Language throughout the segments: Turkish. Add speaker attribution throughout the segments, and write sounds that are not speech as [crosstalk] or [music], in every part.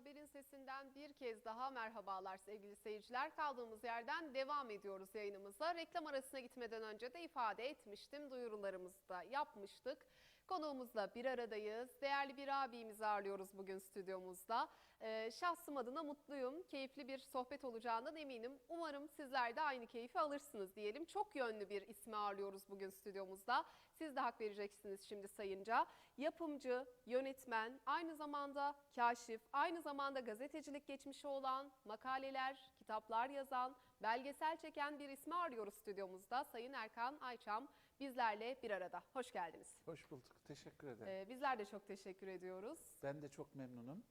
Speaker 1: Haberin sesinden bir kez daha merhabalar sevgili seyirciler. Kaldığımız yerden devam ediyoruz yayınımıza. Reklam arasına gitmeden önce de ifade etmiştim. Duyurularımızı da yapmıştık. Konuğumuzla bir aradayız. Değerli bir abimizi ağırlıyoruz bugün stüdyomuzda. Ee, şahsım adına mutluyum. Keyifli bir sohbet olacağından eminim. Umarım sizler de aynı keyfi alırsınız diyelim. Çok yönlü bir ismi ağırlıyoruz bugün stüdyomuzda. Siz de hak vereceksiniz şimdi sayınca. Yapımcı, yönetmen, aynı zamanda kaşif, aynı zamanda gazetecilik geçmişi olan, makaleler, kitaplar yazan, belgesel çeken bir ismi arıyoruz stüdyomuzda. Sayın Erkan Ayçam bizlerle bir arada. Hoş geldiniz.
Speaker 2: Hoş bulduk. Teşekkür ederim.
Speaker 1: Ee, bizler de çok teşekkür ediyoruz.
Speaker 2: ben de çok memnunum.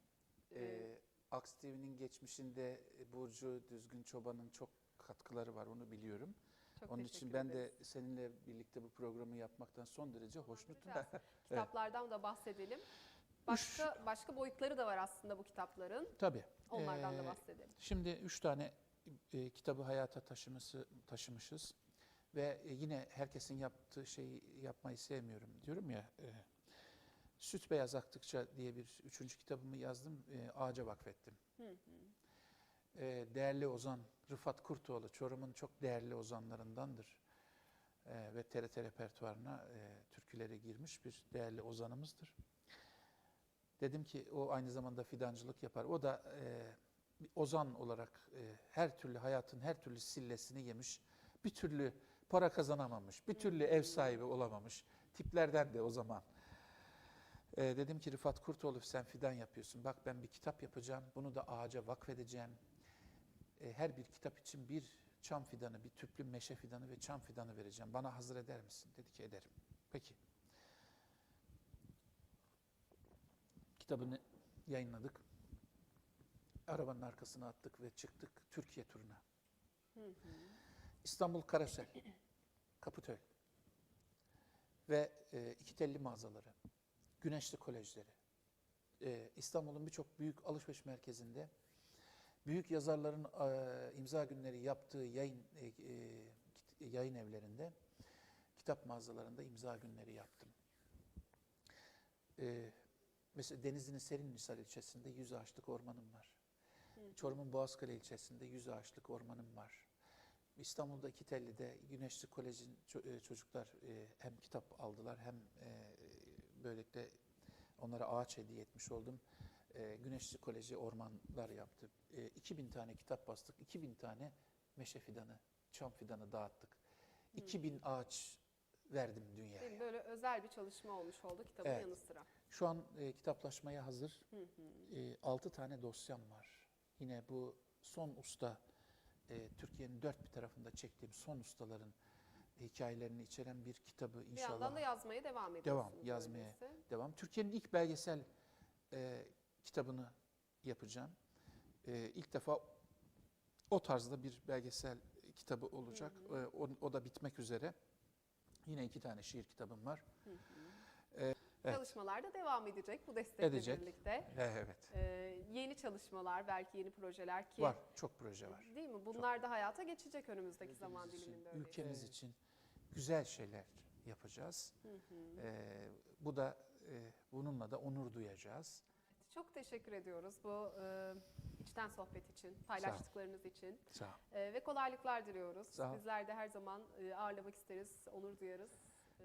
Speaker 2: Ee, Aks TV'nin geçmişinde Burcu Düzgün Çoban'ın çok katkıları var onu biliyorum.
Speaker 1: Çok
Speaker 2: Onun için ben
Speaker 1: ederiz.
Speaker 2: de seninle birlikte bu programı yapmaktan son derece hoşnutum. [laughs]
Speaker 1: Kitaplardan da bahsedelim. Başka başka boyutları da var aslında bu kitapların.
Speaker 2: Tabii.
Speaker 1: Onlardan da
Speaker 2: Ee,
Speaker 1: bahsedelim.
Speaker 2: Şimdi üç tane e, kitabı hayata taşıması taşımışız ve e, yine herkesin yaptığı şeyi yapmayı sevmiyorum diyorum ya. e, Süt beyaz aktıkça diye bir üçüncü kitabımı yazdım, e, ağaca vakfettim. E, değerli ozan Rıfat Kurtoğlu, Çorum'un çok değerli ozanlarındandır. E, ve TRT repertuarına e, türküleri girmiş bir değerli ozanımızdır. Dedim ki o aynı zamanda fidancılık yapar. O da e, bir ozan olarak e, her türlü hayatın her türlü sillesini yemiş. Bir türlü para kazanamamış, bir türlü ev sahibi olamamış tiplerden de o zaman. E, dedim ki Rıfat Kurtoğlu sen fidan yapıyorsun. Bak ben bir kitap yapacağım. Bunu da ağaca vakfedeceğim. E, her bir kitap için bir çam fidanı, bir tüplü meşe fidanı ve çam fidanı vereceğim. Bana hazır eder misin? Dedi ki ederim. Peki. Kitabını yayınladık. Arabanın arkasına attık ve çıktık Türkiye turuna. İstanbul Karasel, [clears throat] Kapıtöy ve e, iki telli mağazaları, güneşli kolejleri, e, İstanbul'un birçok büyük alışveriş merkezinde büyük yazarların e, imza günleri yaptığı yayın e, e, yayın evlerinde, kitap mağazalarında imza günleri yaptım. E, mesela Denizli'nin Serinhisar ilçesinde yüz ağaçlık ormanım var. Çorum'un Boğazkale ilçesinde yüz ağaçlık ormanım var. İstanbul'da Kitelli'de Güneşli Kolej'in e, çocuklar e, hem kitap aldılar hem e, böylelikle onlara ağaç hediye etmiş oldum. Güneşli Kolej'i ormanlar yaptı. E, 2000 tane kitap bastık, 2000 tane meşe fidanı, çam fidanı dağıttık. 2000 ağaç verdim dünyaya.
Speaker 1: Değil mi? Böyle özel bir çalışma olmuş oldu kitabın
Speaker 2: Evet.
Speaker 1: yanı sıra.
Speaker 2: Şu an e, kitaplaşmaya hazır. E, 6 tane dosyam var. Yine bu son usta, e, Türkiye'nin dört bir tarafında çektiğim son ustaların hikayelerini içeren bir kitabı
Speaker 1: Bir
Speaker 2: inşallah.
Speaker 1: yandan da yazmaya devam ediyorsunuz.
Speaker 2: Devam, yazmaya
Speaker 1: öyleyse.
Speaker 2: devam. Türkiye'nin ilk belgesel e, kitabını yapacağım. E, ilk defa o tarzda bir belgesel kitabı olacak. E, o, o da bitmek üzere. Yine iki tane şiir kitabım var. Evet.
Speaker 1: Çalışmalar da devam edecek bu destekle
Speaker 2: Edecek.
Speaker 1: birlikte.
Speaker 2: Evet.
Speaker 1: Ee, yeni çalışmalar, belki yeni projeler ki
Speaker 2: Var, çok proje var.
Speaker 1: Değil mi? Bunlar da hayata geçecek önümüzdeki zaman
Speaker 2: Ülkemiz için,
Speaker 1: diliminde öyle.
Speaker 2: ülkemiz için güzel şeyler yapacağız. E, bu da e, bununla da onur duyacağız.
Speaker 1: Çok teşekkür ediyoruz bu e, içten sohbet için, paylaştıklarınız için.
Speaker 2: Sağ ol.
Speaker 1: E, ve kolaylıklar diliyoruz.
Speaker 2: Sağ ol.
Speaker 1: Bizler de her zaman e, ağırlamak isteriz, onur duyarız.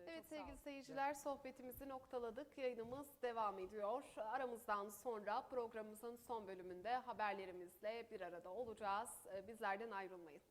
Speaker 1: Evet sevgili seyirciler sohbetimizi noktaladık. Yayınımız devam ediyor. Aramızdan sonra programımızın son bölümünde haberlerimizle bir arada olacağız. E, bizlerden ayrılmayın.